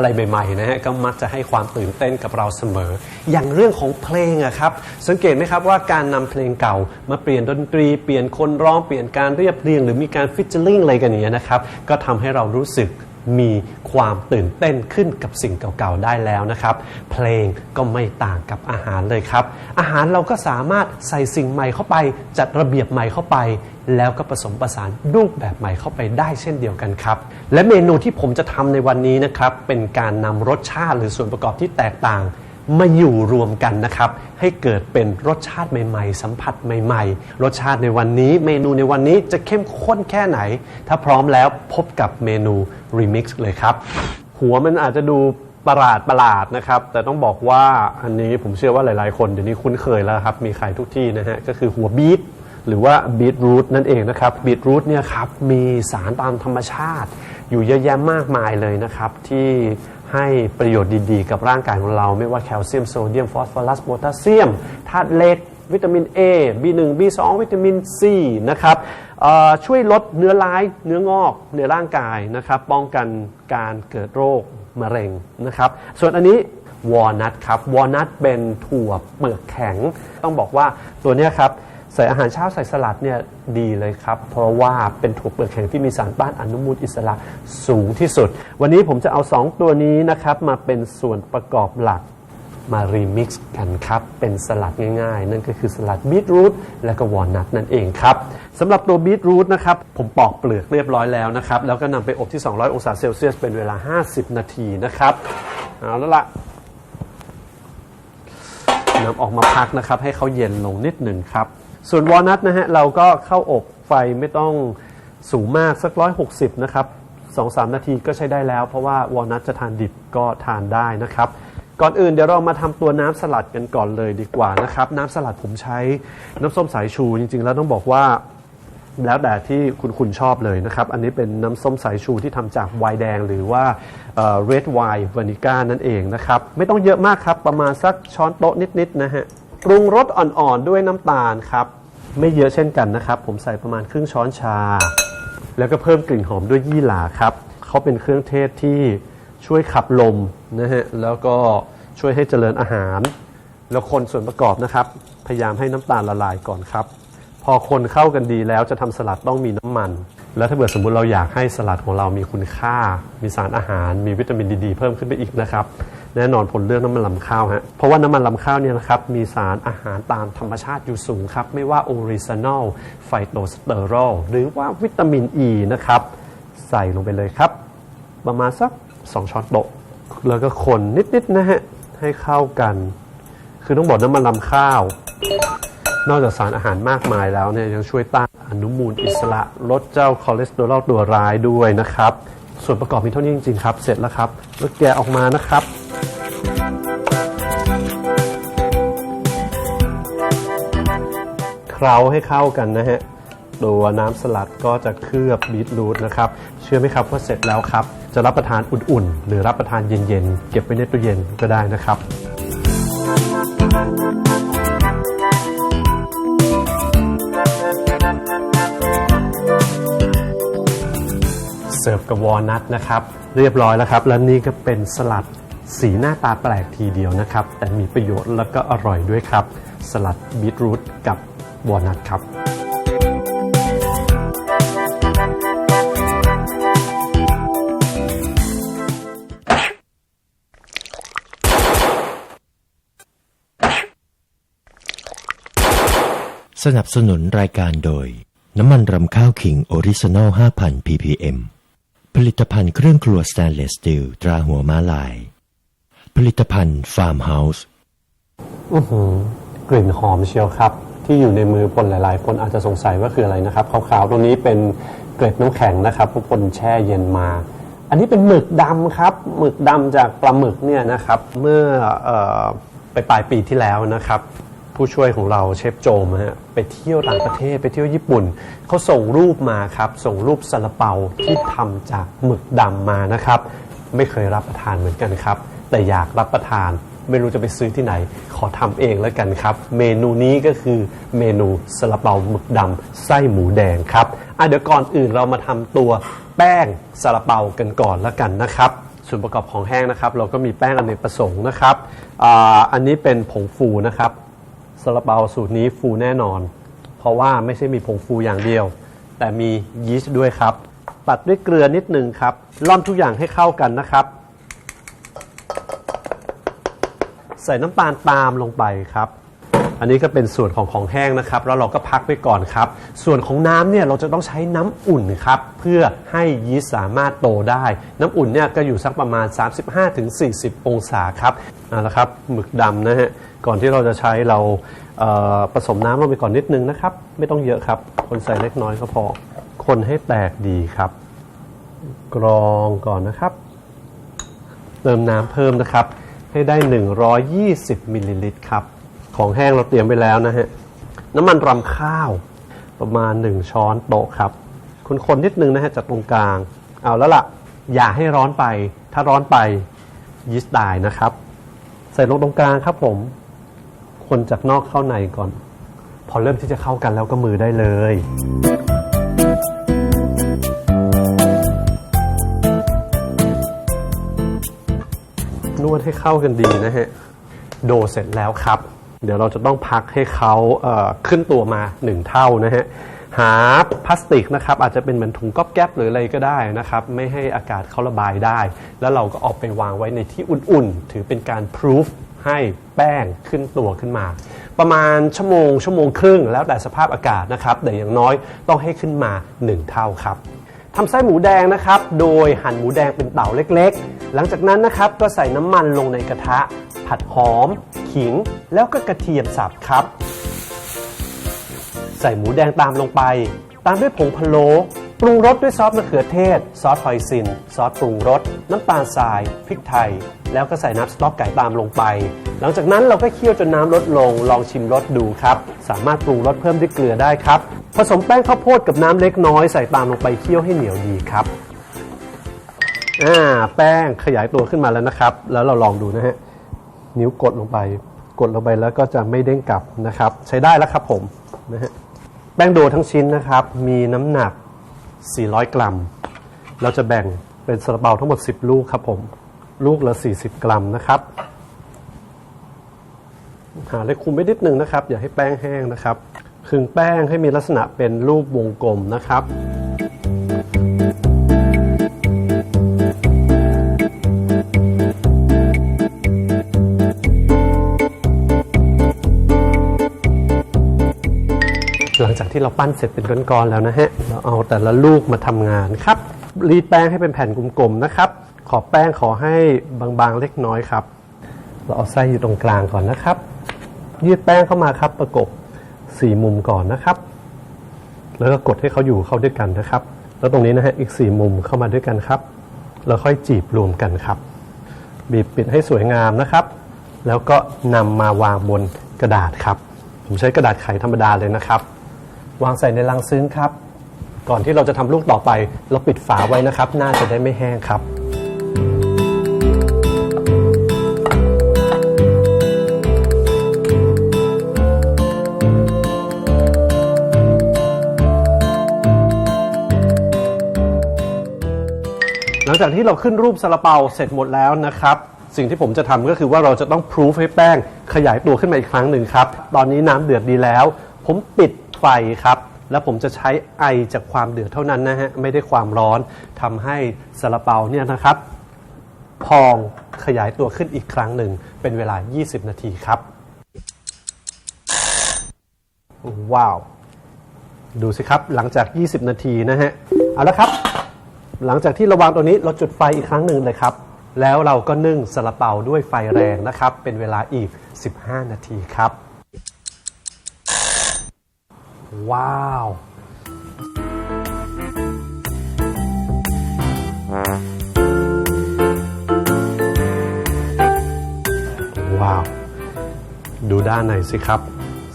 อะไรใหม่ๆนะฮะก็มักจะให้ความตื่นเต้นกับเราเสมอ อย่างเรื่องของเพลงอะครับสังเกตไหมครับว่าการนำเพลงเก่ามาเปลี่ยนดนตรี เปลี่ยนคนร้องเปลี่ยนการเรียบเรียง หรือมีการฟิชเชอร์ลิงอะไรกันอย่างเงี้ยนะครับก็ทำให้เรารู้สึก มีความตื่นเต้นขึ้นกับสิ่งเก่าๆได้แล้วนะครับ เพลงก็ไม่ต่างกับอาหารเลยครับ อาหารเราก็สามารถใส่สิ่งใหม่เข้าไป จัดระเบียบใหม่เข้าไป แล้วก็ผสมผสานรูปแบบใหม่เข้าไปได้เช่นเดียวกันครับ และเมนูที่ผมจะทำในวันนี้นะครับ เป็นการนำรสชาติหรือส่วนประกอบที่แตกต่างมาอยู่รวมกันนะครับ ให้เกิดเป็นรสชาติใหม่ๆ สัมผัสใหม่ ๆ รสชาติในวันนี้ เมนูในวันนี้จะเข้มข้นแค่ไหน ถ้าพร้อมแล้วพบกับเมนู Remix เลยครับ หัวมันอาจจะดูประหลาดประหลาดนะครับ แต่ต้องบอกว่าอันนี้ผมเชื่อว่าหลายๆ คนเดี๋ยวนี้คุ้นเคยแล้วครับ มีขายทุกที่นะฮะ ก็คือหัวบีทหรือว่าบีทรูทนั่นเองนะครับบีทรูทเนี่ยครับมีสารตามธรรมชาติ อยู่เยอะแยะมากมายเลยนะครับ ที่ให้ประโยชน์ดีๆ กับร่างกายของเรา ไม่ว่าแคลเซียมโซเดียมฟอสฟอรัสโพแทสเซียมธาตุเหล็ก วิตามิน A B1 B2 วิตามิน C นะครับช่วยลดเนื้อร้ายเนื้องอกในร่างกายนะครับป้องกันการเกิดโรคมะเร็งนะครับส่วนอันนี้วอลนัทครับวอลนัทเป็นถั่วเปลือกแข็ง ต้องบอกว่าตัวนี้ครับใส่อาหารเช้าใส่สลัดเนี่ยดีเลยครับ เพราะว่าเป็นถั่วเปลือกแข็งที่มีสารต้านอนุมูลอิสระสูงที่สุด วันนี้ผมจะเอา 2 ตัวนี้นะครับมาเป็นส่วนประกอบหลัก มารีมิกซ์กันครับ เป็นสลัดง่ายๆ นั่นก็คือสลัดบีทรูทและก็วอลนัทนั่นเองครับสำหรับตัวบีทรูทนะครับ ผมปอกเปลือกเรียบร้อยแล้วนะครับ แล้วก็นำไปอบที่ 200 องศาเซลเซียสเป็นเวลา 50 นาทีนะครับ เอาแล้วล่ะนำออกมาพักนะครับ ให้เขาเย็นลงนิดหนึ่งครับ ส่วนวอลนัทนะฮะเราก็เข้าอบไฟไม่ต้องสูงมากสัก 160 นะครับ2-3นาทีก็ใช้ได้แล้ว เพราะว่าวอลนัทจะทานดิบก็ทานได้นะครับ ก่อนอื่นเดี๋ยวเรามาทำตัวน้ำสลัดกันก่อนเลยดีกว่านะครับ น้ำสลัดผมใช้น้ำส้มสายชูจริง ๆ แล้วต้องบอกว่าแล้วแต่ที่คุณคุณชอบเลยนะครับ อันนี้เป็นน้ำส้มสายชูที่ทำจากไวน์แดงหรือว่า red wine v a n i g a นั่นเองนะครับ ไม่ต้องเยอะมากครับ ประมาณสักช้อนโต๊ะนิด ๆ นะฮะปรุงรสอ่อน ๆ ด้วยน้ำตาลครับ ไม่เยอะเช่นกันนะครับ ผมใส่ประมาณครึ่งช้อนชา แล้วก็เพิ่มกลิ่นหอมด้วยยี่หร่าครับ เขาเป็นเครื่องเทศที่ ช่วยขับลมนะฮะแล้วก็ช่วยให้เจริญอาหาร แล้วคนส่วนประกอบนะครับ พยายามให้น้ำตาลละลายก่อนครับ พอคนเข้ากันดีแล้วจะทำสลัดต้องมีน้ำมัน แล้วถ้าเกิดสมมติเราอยากให้สลัดของเรามีคุณค่า มีสารอาหาร มีวิตามินดี เพิ่มขึ้นไปอีกนะครับแน่นอนผลเลือกน้ำมันลำข้าวฮะ เพราะว่าน้ำมันลำข้าวเนี่ยนะครับมีสารอาหารตามธรรมชาติอยู่สูงครับ ไม่ว่าโอริซานอลไฟโตสเตอรอลหรือว่าวิตามินอ e ีนะครับ ใส่ลงไปเลยครับ ประมาณสัก 2ช้อนโต๊ะ แล้วก็คนนิดๆนะฮะ ให้เข้ากัน คือต้องบอกน้ำมันลำข้าว นอกจากสารอาหารมากมายแล้วเนี่ยยังช่วยต้านอนุมูลอิสระลดเจ้าคอเลสเตอรอลตัวร้ายด้วยนะครับ ส่วนประกอบมีเท่านี้จริงๆครับ เสร็จแล้วครับ แล้วแกะออกมานะครับเคล้าให้เข้ากันนะฮะตัวน้ำสลัดก็จะเคลือบบีทรูทนะครับ เชื่อไหมครับว่าเสร็จแล้วครับ จะรับประทานอุ่นๆ หรือรับประทานเย็นๆ เก็บไว้ในตู้เย็นก็ได้นะครับ เสิร์ฟกับวอลนัทนะครับ เรียบร้อยแล้วครับ และนี่ก็เป็นสลัดสีหน้าตาแปลกทีเดียวนะครับ แต่มีประโยชน์แล้วก็อร่อยด้วยครับ สลัดบีทรูทกับวอลนัทครับ สนับสนุนรายการโดย น้ำมันรำข้าวขิงออริจินอล 5,000 ppm ผลิตภัณฑ์เครื่องครัวสแตนเลสสตีลตราหัวม้าลาย ผลิตภัณฑ์ฟาร์มเฮาส์อือหือกลิ่นหอมเชียวครับ ที่อยู่ในมือคนหลาย ๆ คนอาจจะสงสัยว่าคืออะไรนะครับขาวๆตรงนี้เป็นเกล็ดน้ำแข็งนะครับพวกคนแช่เย็นมา อันนี้เป็นหมึกดำครับหมึกดำจากปลาหมึกเนี่ยนะครับ เมื่อเออไปปลายปีที่แล้วนะครับ ผู้ช่วยของเราเชฟโจมฮะไปเที่ยวต่างประเทศไปเที่ยวญี่ปุ่นเขาส่งรูปมาครับ ส่งรูปซาลาเปาที่ทำจากหมึกดำมานะครับ ไม่เคยรับประทานเหมือนกันครับ แต่อยากรับประทาน ไม่รู้จะไปซื้อที่ไหน ขอทำเองแล้วกันครับ เมนูนี้ก็คือเมนูซาลาเปาหมึกดำไส้หมูแดงครับอะเดี๋ยวก่อนอื่นเรามาทำตัวแป้งซาลาเปากันก่อนแล้วกันนะครับ ส่วนประกอบของแห้งนะครับ เราก็มีแป้งอเนกประสงค์นะครับอาอันนี้เป็นผงฟูนะครับ ซาลาเปาสูตรนี้ฟูแน่นอน เพราะว่าไม่ใช่มีผงฟูอย่างเดียว แต่มียีสต์ด้วยครับปัดด้วยเกลือนิดหนึ่งครับร่อนทุกอย่างให้เข้ากันนะครับ ใส่น้ำตาลตามลงไปครับ อันนี้ก็เป็นส่วนของของแห้งนะครับ แล้วเราก็พักไว้ก่อนครับ ส่วนของน้ำเนี่ยเราจะต้องใช้น้ำอุ่นครับ เพื่อให้ยีสต์สามารถโตได้ น้ำอุ่นเนี่ยก็อยู่สักประมาณ 35-40 องศาครับเอาละครับหมึกดำนะฮะก่อนที่เราจะใช้เราเอ่อผสมน้ำลงไปก่อนนิดนึงนะครับ ไม่ต้องเยอะครับ คนใส่เล็กน้อยก็พอ คนให้แตกดีครับ กรองก่อนนะครับ เติมน้ำเพิ่มนะครับ ให้ได้ 120มิลลิลิตรครับ ของแห้งเราเตรียมไว้แล้วนะฮะ น้ำมันรำข้าวประมาณ 1 ช้อนโต๊ะครับ คนๆนิดนึงนะฮะจากตรงกลาง เอาแล้วล่ะ อย่าให้ร้อนไป ถ้าร้อนไปยีสต์ตายนะครับ ใส่ลงตรงกลางครับผม คนจากนอกเข้าในก่อน พอเริ่มที่จะเข้ากันแล้วก็มือได้เลยนวดให้เข้ากันดีนะฮะ โดเสร็จแล้วครับ เดี๋ยวเราจะต้องพักให้เขาเขึ้นตัวมา1เท่านะฮะหาพลาสติกนะครับอาจจะเป็นเหมือนถุงก๊อบแก๊บหรืออะไรก็ได้นะครับไม่ให้อากาศเขาระบายได้ แล้วเราก็เอาไปวางไว้ในที่อุ่นๆ ถือเป็นการพิสูจให้แป้งขึ้นตัวขึ้นมา ประมาณชั่วโมงชั่วโมงครึ่งแล้วแต่สภาพอากาศนะครับแต่อย่างน้อยต้องให้ขึ้นมา 1 เท่าครับทำไส้หมูแดงนะครับ โดยหั่นหมูแดงเป็นเต่าเล็กๆ หลังจากนั้นนะครับก็ใส่น้ำมันลงในกระทะ ผัดหอม ขิง แล้วก็กระเทียมสับครับ ใส่หมูแดงตามลงไป ตามด้วยผงพะโล้ปรุงรสด้วยซอสมะเขือเทศ ซอสหอยซิน ซอสปรุงรส น้ำตาลทราย พริกไทย แล้วก็ใส่น้ำสต๊อกไก่ตามลงไป หลังจากนั้นเราก็เคี่ยวจนน้ำลดลง ลองชิมรสดูครับ สามารถปรุงรสเพิ่มด้วยเกลือได้ครับ ผสมแป้งข้าวโพดกับน้ำเล็กน้อยใส่ตามลงไปเคี่ยวให้เหนียวดีครับ อ่า แป้งขยายตัวขึ้นมาแล้วนะครับ แล้วเราลองดูนะฮะ นิ้วกดลงไป กดลงไปแล้วก็จะไม่เด้งกลับนะครับ ใช้ได้แล้วครับผมนะฮะแป้งโดทั้งชิ้นนะครับ มีน้ำหนัก 400 กรัม เราจะแบ่งเป็นซาลาเปาทั้งหมด 10 ลูกครับผม ลูกละ 40 กรัมนะครับ หาเลขคุมไว้นิดนึงนะครับ อย่าให้แป้งแห้งนะครับคึงแป้งให้มีลักษณะเป็นรูปวงกลมนะครับ จากที่เราปั้นเสร็จเป็นก้อนๆแล้วนะฮะ เราเอาแต่ละลูกมาทำงานครับ รีดแป้งให้เป็นแผ่นกลมๆนะครับ ขอบแป้งขอให้บางๆเล็กน้อยครับ เราเอาไส้อยู่ตรงกลางก่อนนะครับ ยืดแป้งเข้ามาครับ ประกบสี่มุมก่อนนะครับ แล้วก็กดให้เขาอยู่เข้าด้วยกันนะครับ แล้วตรงนี้นะฮะอีกสี่มุมเข้ามาด้วยกันครับ แล้วค่อยจีบรวมกันครับ บีบปิดให้สวยงามนะครับ แล้วก็นำมาวางบนกระดาษครับ ผมใช้กระดาษไขธรรมดาเลยนะครับ วางใส่ในลังซึ้งครับ ก่อนที่เราจะทำลูกต่อไป เราปิดฝาไว้นะครับ หน่าจะได้ไม่แห้งครับ หลังจากที่เราขึ้นรูปซาลาเปาเสร็จหมดแล้วนะครับ สิ่งที่ผมจะทำก็คือว่าเราจะต้องพิสูจให้แป้งขยายตัวขึ้นมาอีกครั้งหนึ่งครับ ตอนนี้น้ำเดือดดีแล้ว ผมปิด ไฟครับ แล้วผมจะใช้ไอจากความเดือดเท่านั้นนะฮะ ไม่ได้ความร้อนทำให้ซาลาเปาเนี่ยนะครับ พองขยายตัวขึ้นอีกครั้งหนึ่ง เป็นเวลา 20 นาทีครับ ว้าว ดูสิครับหลังจาก 20 นาทีนะฮะ เอาละครับ หลังจากที่เระวางตัวนี้เราจุดไฟอีกครั้งหนึ่งเลยครับ แล้วเราก็นึ่งซาลาเปาด้วยไฟแรงนะครับ เป็นเวลาอีก 15 นาทีครับ ว้าวว้าว ดูด้านในสิครับ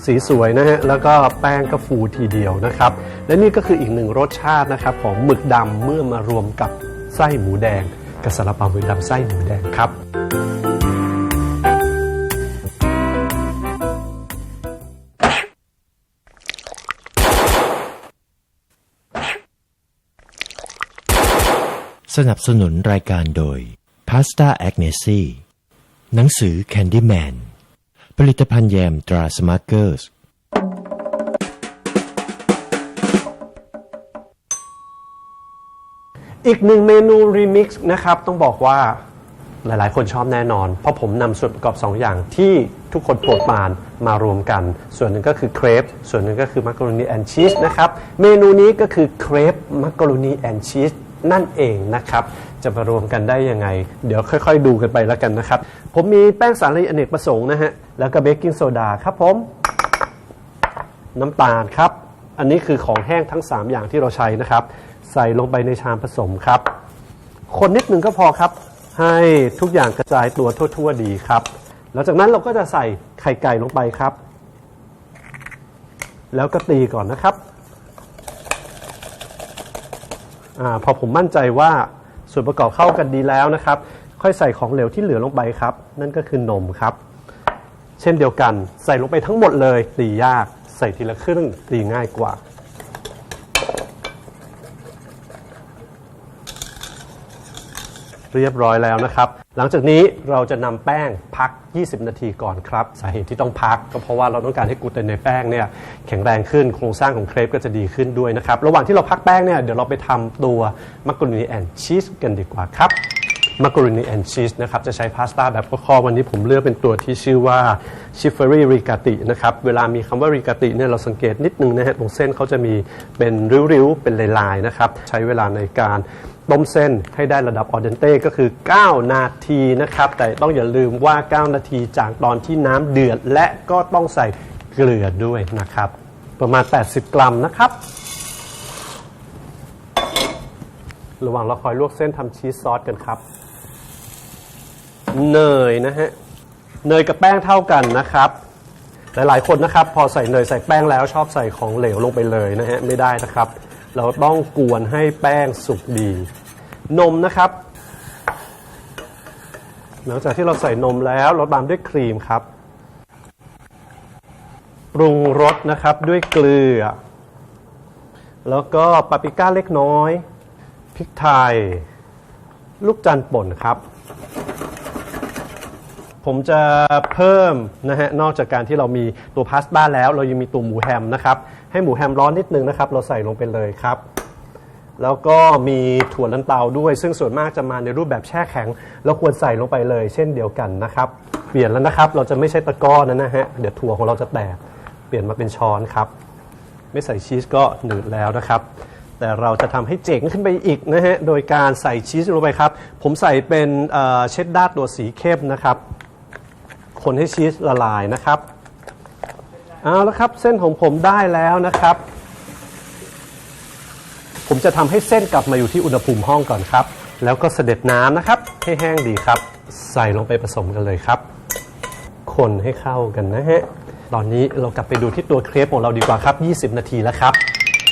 สีสวยนะฮะ แล้วก็แป้งก็ฟูทีเดียวนะครับ และนี่ก็คืออีกหนึ่งรสชาตินะครับ ของหมึกดำเมื่อมารวมกับไส้หมูแดงกับซาลาเปาหมึกดำไส้หมูแดงครับ สนับสนุนรายการโดย Pasta a g n e s i หนังสือ Candyman ผลิตภัณฑ์แยมตราสมาร์เกอร์สอีกหนึ่งเมนูรีมิกซ์นะครับ ต้องบอกว่าหลายๆ คนชอบแน่นอน เพราะผมนำส่วนประกอบ 2 อย่างที่ทุกคนโปรดปรานมารวมกัน ส่วนหนึ่งก็คือเครปส่วนหนึ่งก็คือมักกะโรนีแอนชีสนะครับ เมนูนี้ก็คือเครปมักกะโรนีแอนชีส นั่นเองนะครับ จะมารวมกันได้ยังไง เดี๋ยวค่อยๆ ดูกันไปแล้วกันนะครับ ผมมีแป้งสาลีอเนกประสงค์นะฮะ แล้วก็เบกกิ้งโซดาครับผม น้ำตาลครับ อันนี้คือของแห้งทั้ง 3 อย่างที่เราใช้นะครับ ใส่ลงไปในชามผสมครับ คนนิดหนึ่งก็พอครับ ให้ทุกอย่างกระจายตัวทั่ว ๆ ดีครับ หลังจากนั้นเราก็จะใส่ไข่ไก่ลงไปครับ แล้วก็ตีก่อนนะครับ อาพอผมมั่นใจว่าส่วนประกอบเข้ากันดีแล้วนะครับ ค่อยใส่ของเหลวที่เหลือลงไปครับ นั่นก็คือนมครับ เช่นเดียวกันใส่ลงไปทั้งหมดเลยตียาก ใส่ทีละครึ่งตีง่ายกว่า เรียบร้อยแล้วนะครับ หลังจากนี้เราจะนำแป้งพัก 20 นาทีก่อนครับ สาเหตุที่ต้องพักก็เพราะว่าเราต้องการให้กลูเตนในแป้งเนี่ยแข็งแรงขึ้นโครงสร้างของเครปก็จะดีขึ้นด้วยนะครับ ระหว่างที่เราพักแป้งเนี่ยเดี๋ยวเราไปทำตัวมักกะโรนีแอนชีสกันดีกว่าครับมักกะโรนีแอนชีสนะครับจะใช้พาสต้าแบบข้อๆวันนี้ผมเลือกเป็นตัวที่ชื่อว่าชิฟเฟอรี่ริกาตินะครับเวลามีคำว่าริกาติเนี่ยเราสังเกตนิดนึงนะฮะตรงเส้นเขาจะมีเป็นริ้วๆเป็นลายๆนะครับใช้เวลาในการ ต้มเส้นให้ได้ระดับออเดนเต้ก็คือ 9 นาทีนะครับ แต่ต้องอย่าลืมว่า 9 นาทีจากตอนที่น้ำเดือด และก็ต้องใส่เกลือด้วยนะครับ ประมาณ 80 กรัมนะครับ ระหว่างเราคอยลวกเส้นทำชีสซอสกันครับ เนยนะฮะ เนยกับแป้งเท่ากันนะครับ หลายๆคนนะครับ พอใส่เนยใส่แป้งแล้วชอบใส่ของเหลวลงไปเลยนะฮะไม่ได้นะครับ เราต้องกวนให้แป้งสุกดี นมนะครับ หลังจากที่เราใส่นมแล้วเราตามด้วยครีมครับ ปรุงรสนะครับด้วยเกลือ แล้วก็ปาปริก้าเล็กน้อย พริกไทย ลูกจันทร์ป่นครับผมจะเพิ่มนะฮะนอกจากการที่เรามีตัวพาสต้าแล้ว เรายังมีตัวหมูแฮมนะครับ ให้หมูแฮมร้อนนิดนึงนะครับ เราใส่ลงไปเลยครับ แล้วก็มีถั่วลันเตาด้วย ซึ่งส่วนมากจะมาในรูปแบบแช่แข็ง เราควรใส่ลงไปเลย เช่นเดียวกันนะครับ เปลี่ยนแล้วนะครับ เราจะไม่ใช่ตะกร้อนะนะฮะ เดี๋ยวถั่วของเราจะแตก เปลี่ยนมาเป็นช้อนครับ ไม่ใส่ชีสก็หนืดแล้วนะครับ แต่เราจะทำให้เจ๋งขึ้นไปอีกนะฮะ โดยการใส่ชีสลงไปครับ ผมใส่เป็นเอ่อเชดดาร์ตัวสีเข้มนะครับ คนให้ชีสละลายนะครับ เอาละครับเส้นของผมได้แล้วนะครับ ผมจะทำให้เส้นกลับมาอยู่ที่อุณหภูมิห้องก่อนครับ แล้วก็เสด็จน้ำนะครับ ให้แห้งดีครับ ใส่ลงไปผสมกันเลยครับ คนให้เข้ากันนะฮะตอนนี้เรากลับไปดูที่ตัวเครปของเราดีกว่าครับ 20 นาทีแล้วครับ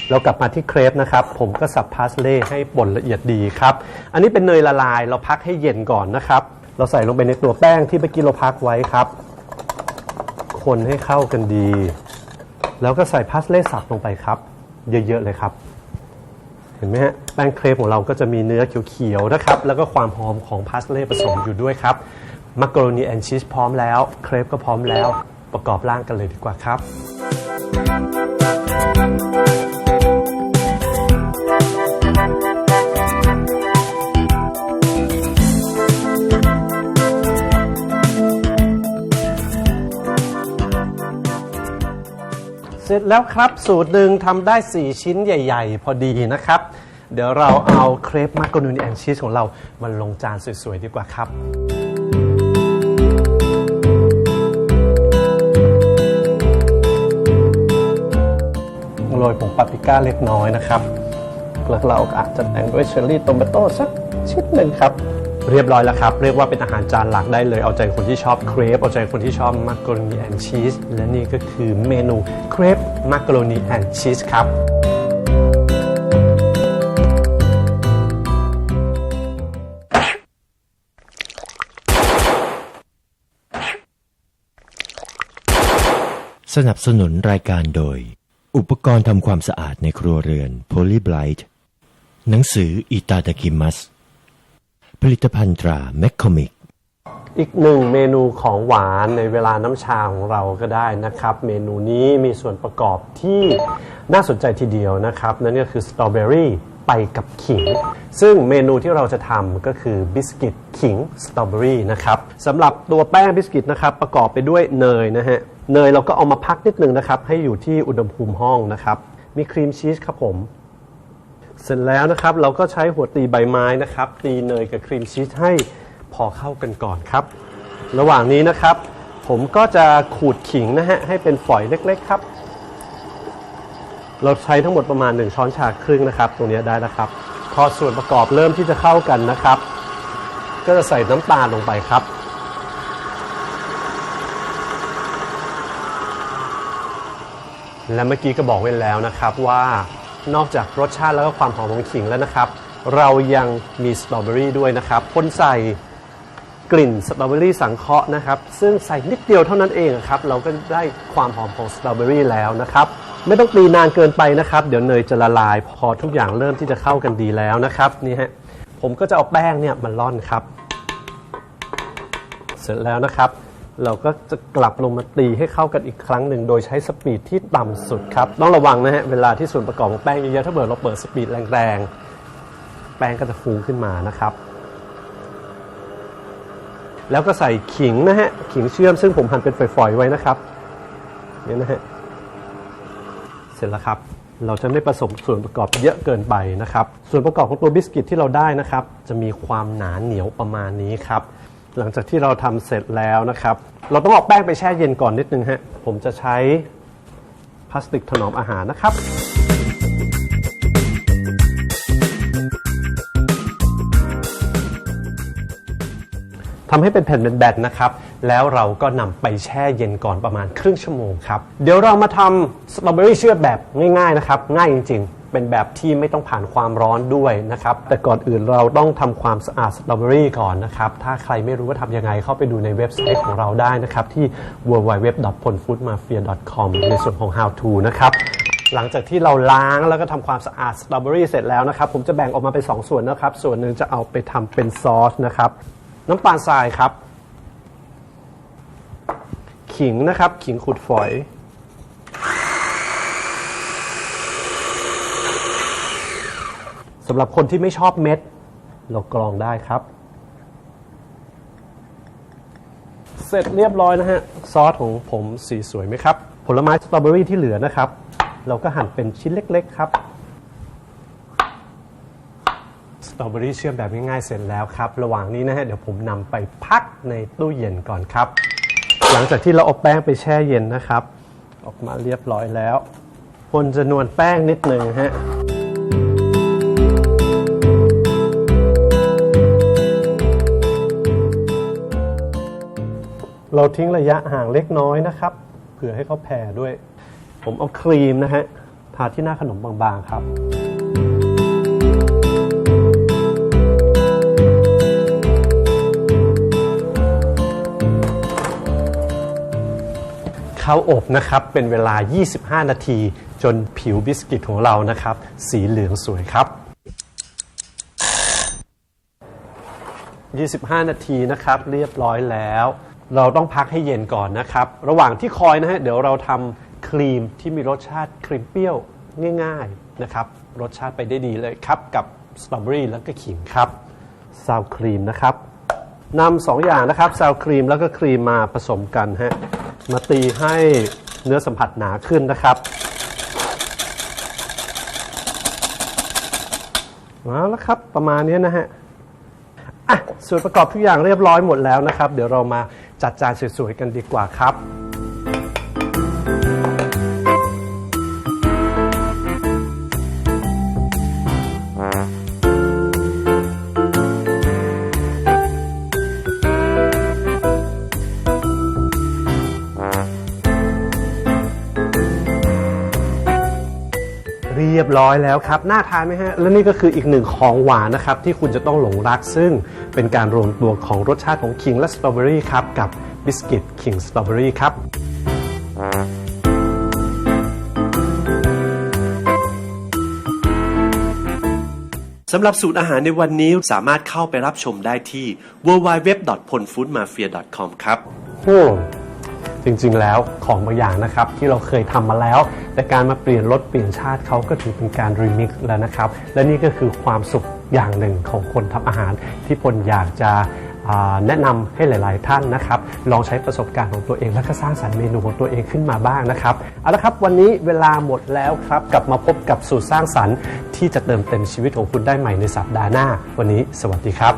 เรากลับมาที่เครปนะครับ ผมก็สับพาสเล่ให้ป่นละเอียดดีครับ อันนี้เป็นเนยละลายเราพักให้เย็นก่อนนะครับ เราใส่ลงไปในตัวแป้งที่เมื่อกี้เราพักไว้ครับ คนให้เข้ากันดี แล้วก็ใส่พาสเล่สับลงไปครับ เยอะ ๆ เลยครับ เห็นไหมฮะแป้งเครปของเราก็จะมีเนื้อเขียว ๆ นะครับ แล้วก็ความหอมของพาสเล่ผสมอยู่ด้วยครับมักกะโรนีแอนชีสพร้อมแล้ว เครปก็พร้อมแล้วประกอบร่างกันเลยดีกว่าครับ ร็จแล้วครับ สูตรหนึ่งทำได้ 4 ชิ้นใหญ่ ๆ พอดีนะครับ เดี๋ยวเราเอาเครปมักกะโรนีแอนชีสของเรามาลงจานสวย ๆ ดีกว่าครับ โรยผงปาปริก้าเล็กน้อยนะครับแล้วเราอาจจะแต่งด้วยเชอร์รี่โตมาโต้สักชิ้นหนึ่งครับ เรียบร้อยแล้วครับ เรียกว่าเป็นอาหารจานหลักได้เลย เอาใจคนที่ชอบเครปเอาใจคนที่ชอบมักกะโรนีแอนชีสและนี่ก็คือเมนูเครปมักกะโรนีแอนชีสครับสนับสนุนรายการโดย อุปกรณ์ทำความสะอาดในครัวเรือน Polyblight หนังสืออิตาดากิมัส ผลิตภัณฑ์ตราแมคคอมิกอีกหนึ่งเมนูของหวานในเวลาน้ำชาของเราก็ได้นะครับ เมนูนี้มีส่วนประกอบที่น่าสนใจทีเดียวนะครับ นั่นก็คือสตรอเบอรี่ไปกับขิง ซึ่งเมนูที่เราจะทำก็คือบิสกิตขิงสตรอเบอรี่นะครับสำหรับตัวแป้งบิสกิตนะครับประกอบไปด้วยเนยนะฮะเนยเราก็เอามาพักนิดนึงนะครับ ให้อยู่ที่อุณหภูมิห้องนะครับ มีครีมชีสครับผม เสร็จแล้วนะครับเราก็ใช้หัวตีใบไม้นะครับ ตีเนยกับครีมชีสให้พอเข้ากันก่อนครับ ระหว่างนี้นะครับ ผมก็จะขูดขิงนะฮะให้เป็นฝอยเล็กๆครับ เราใช้ทั้งหมดประมาณ 1 ช้อนชาครึ่งนะครับ ตรงนี้ได้นะครับ พอส่วนประกอบเริ่มที่จะเข้ากันนะครับ ก็จะใส่น้ำตาลลงไปครับ และเมื่อกี้ก็บอกไว้แล้วนะครับว่า นอกจากรสชาติแล้วก็ความหอมของขิงแล้วนะครับ เรายังมีสตรอเบอรี่ด้วยนะครับพ่นใส่กลิ่นสตรอเบอรี่สังเคราะห์นะครับ ซึ่งใส่นิดเดียวเท่านั้นเองครับ เราก็ได้ความหอมของสตรอเบอรี่แล้วนะครับ ไม่ต้องตีนานเกินไปนะครับ เดี๋ยวเนยจะละลาย พอทุกอย่างเริ่มที่จะเข้ากันดีแล้วนะครับนี่ฮะผมก็จะเอาแป้งเนี่ยมาล่อนครับ เสร็จแล้วนะครับ เราก็จะกลับลงมาตีให้เข้ากันอีกครั้งหนึ่ง โดยใช้สปีดที่ต่ำสุดครับ ต้องระวังนะฮะ เวลาที่ส่วนประกอบของแป้งเยอะๆถ้าเกิดเราเปิดสปีดแรงๆ แป้งก็จะฟูขึ้นมานะครับ แล้วก็ใส่ขิงนะฮะ ขิงเชื่อมซึ่งผมหั่นเป็นฝอยๆไว้นะครับเนี่ยนะฮะ เสร็จแล้วครับ เราจะไม่ผสมส่วนประกอบเยอะเกินไปนะครับ ส่วนประกอบของตัวบิสกิตที่เราได้นะครับ จะมีความหนาเหนียวประมาณนี้ครับ หลังจากที่เราทำเสร็จแล้วนะครับ เราต้องเอาแป้งไปแช่เย็นก่อนนิดนึงฮะ ผมจะใช้พลาสติกถนอมอาหารนะครับ ทำให้เป็นแผ่นเป็นแบนๆนะครับ แล้วเราก็นำไปแช่เย็นก่อนประมาณครึ่งชั่วโมงครับ เดี๋ยวเรามาทำสตรอเบอรี่เชื่อแบบง่ายๆนะครับ ง่ายจริงๆ เป็นแบบที่ไม่ต้องผ่านความร้อนด้วยนะครับ แต่ก่อนอื่นเราต้องทำความสะอาดสตรอเบอรี่ก่อนนะครับ ถ้าใครไม่รู้ว่าทำยังไงเข้าไปดูในเว็บไซต์ของเราได้นะครับ ที่ www.polfoodmafia.com ในส่วนของ how to นะครับ หลังจากที่เราล้างแล้วก็ทำความสะอาดสตรอเบอรี่เสร็จแล้วนะครับ ผมจะแบ่งออกมาเป็น 2 ส่วนนะครับ ส่วนหนึ่งจะเอาไปทำเป็นซอสนะครับ น้ำตาลทรายครับ ขิงนะครับ ขิงขูดฝอย สำหรับคนที่ไม่ชอบเม็ด เรากรองได้ครับ เสร็จเรียบร้อยนะฮะ ซอสของผมสีสวยไหมครับ ผลไม้สตรอเบอรี่ที่เหลือนะครับ เราก็หั่นเป็นชิ้นเล็ก ๆ ครับสตรอเบอรี่เชื่อมแบบง่ายๆเสร็จแล้วครับ ระหว่างนี้นะฮะเดี๋ยวผมนำไปพักในตู้เย็นก่อนครับ หลังจากที่เราเอาแป้งไปแช่เย็นนะครับ ออกมาเรียบร้อยแล้วคนจะนวลแป้งนิดหนึ่งฮะ เราทิ้งระยะห่างเล็กน้อยนะครับ เผื่อให้เขาแผ่ด้วย ผมเอาครีมนะฮะทาที่หน้าขนมบางๆครับ เข้าอบนะครับเป็นเวลา 25 นาที จนผิวบิสกิตของเรานะครับ สีเหลืองสวยครับ 25 นาทีนะครับ เรียบร้อยแล้ว เราต้องพักให้เย็นก่อนนะครับ ระหว่างที่คอยนะฮะเดี๋ยวเราทำครีมที่มีรสชาติครีมเปรี้ยวง่ายๆนะครับ รสชาติไปได้ดีเลยครับ กับสตรอเบอรี่แล้วก็ขิงครับซาวครีมนะครับนำสองอย่างนะครับซาวครีมแล้วก็ครีมมาผสมกันฮะมาตีให้เนื้อสัมผัสหนาขึ้นนะครับมาแล้วครับประมาณนี้นะฮะ อะส่วนประกอบทุกอย่างเรียบร้อยหมดแล้วนะครับ เดี๋ยวเรามาจัดจานสวยๆกันดีกว่าครับ ร้อยแล้วครับ น่าทานไหมฮะ และนี่ก็คืออีกหนึ่งของหวานนะครับ ที่คุณจะต้องหลงรักซึ่งเป็นการรวมตัวของรสชาติของคิงและสตรอเบอรี่ครับ กับบิสกิตคิงสตรอเบอรี่ครับสำหรับสูตรอาหารในวันนี้สามารถเข้าไปรับชมได้ที่ www.ponfoodmafia.com ครับโอ้ จริงๆ แล้วของบางอย่างนะครับที่เราเคยทำมาแล้ว แต่การมาเปลี่ยนรสเปลี่ยนชาติเขาก็ถือเป็นการรีมิกซ์แล้วนะครับ และนี่ก็คือความสุขอย่างหนึ่งของคนทำอาหาร ที่พลอยากจะอ่าแนะนำให้หลาย ๆ ท่านนะครับ ลองใช้ประสบการณ์ของตัวเอง แล้วก็สร้างสรรค์เมนูของตัวเองขึ้นมาบ้างนะครับเอาละครับวันนี้เวลาหมดแล้วครับ กลับมาพบกับสูตรสร้างสรรค์ ที่จะเติมเต็มชีวิตของคุณได้ใหม่ในสัปดาห์หน้า วันนี้ สวัสดีครับ